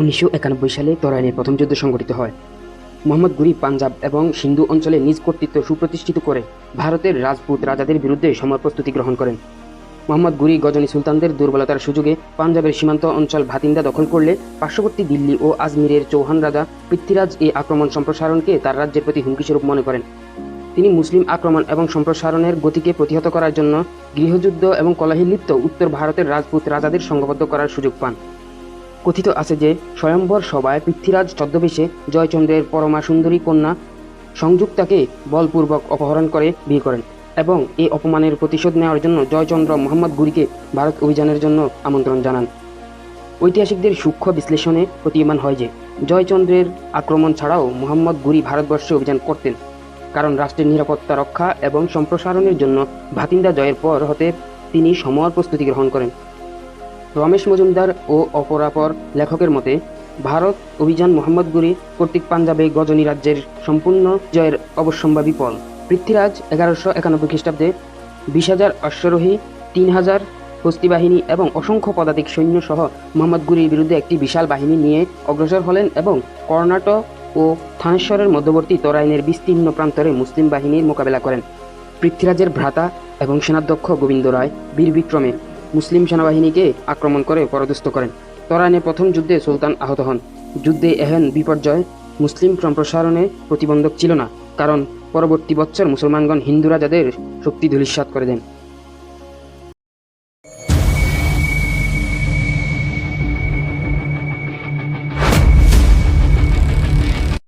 উনিশশো একানব্বই সালে তরাইনের প্রথম যুদ্ধ সংঘটিত হয়। মোহাম্মদ গুরি পাঞ্জাব এবং সিন্ধু অঞ্চলে নিজ কর্তৃত্ব সুপ্রতিষ্ঠিত করে ভারতের রাজপুত রাজাদের বিরুদ্ধে সমর প্রস্তুতি গ্রহণ করেন। মোহাম্মদ গুরি গজনী সুলতানদের দুর্বলতার সুযোগে পাঞ্জাবের সীমান্ত অঞ্চল ভাতিন্দা দখল করলে পার্শ্ববর্তী দিল্লি ও আজমিরের চৌহান রাজা পৃথ্বীরাজ এই আক্রমণ সম্প্রসারণকে তার রাজ্যের প্রতি হুমকিস্বরূপ মনে করেন। তিনি মুসলিম আক্রমণ এবং সম্প্রসারণের গতিকে প্রতিহত করার জন্য গৃহযুদ্ধ এবং কলহে লিপ্ত উত্তর ভারতের রাজপুত রাজাদের সংঘবদ্ধ করার সুযোগ পান। কথিত আছে যে স্বয়ম্বর সভায় পৃথ্বীরাজ ছদ্মবেশে জয়চন্দ্রের পরমা সুন্দরী কন্যা সংযুক্তাকে বলপূর্বক অপহরণ করে বিয়ে করেন এবং এই অপমানের প্রতিশোধ নেওয়ার জন্য জয়চন্দ্র মোহাম্মদ গুরিকে ভারত অভিযানের জন্য আমন্ত্রণ জানান। ঐতিহাসিকদের সূক্ষ্ম বিশ্লেষণে প্রতীয়মান হয় যে জয়চন্দ্রের আক্রমণ ছাড়াও মোহাম্মদ গুরি ভারতবর্ষে অভিযান করতেন, কারণ রাষ্ট্রের নিরাপত্তা রক্ষা এবং সম্প্রসারণের জন্য ভাতিন্দা জয়ের পর হতে তিনি সমর প্রস্তুতি গ্রহণ করেন। রমেশ মজুমদার ও অপরাপর লেখকের মতে, ভারত অভিযান মোহাম্মদ গুরি কর্তৃক পাঞ্জাবে গজনী রাজ্যের সম্পূর্ণ জয়ের অবশ্যম্ভাবী পল। পৃথ্বীরাজ এগারোশো একানব্বই খ্রিস্টাব্দে বিশ হাজার অশ্বারোহী, তিন হাজার হস্তি বাহিনী এবং অসংখ্য পদাতিক সৈন্য সহ মোহাম্মদ গুরির বিরুদ্ধে একটি বিশাল বাহিনী নিয়ে অগ্রসর হলেন এবং কর্ণাটক ও থানেশ্বরের মধ্যবর্তী তরাইনের বিস্তীর্ণ প্রান্তরে মুসলিম বাহিনীর মোকাবেলা করেন। পৃথ্বীরাজের ভ্রাতা এবং সেনাধ্যক্ষ গোবিন্দ রায় বীর বিক্রমে মুসলিম সেনাবাহিনীকে আক্রমণ করে পরাদস্ত করেন। তরানে প্রথম যুদ্ধে সুলতান আহত হন। যুদ্ধে এহেন বিপর্যয় মুসলিম সম্প্রসারণে প্রতিবন্ধক ছিল না, কারণ পরবর্তী বছর মুসলমানগণ হিন্দুরা যাদের শক্তি ধূলিসাৎ করে দেন।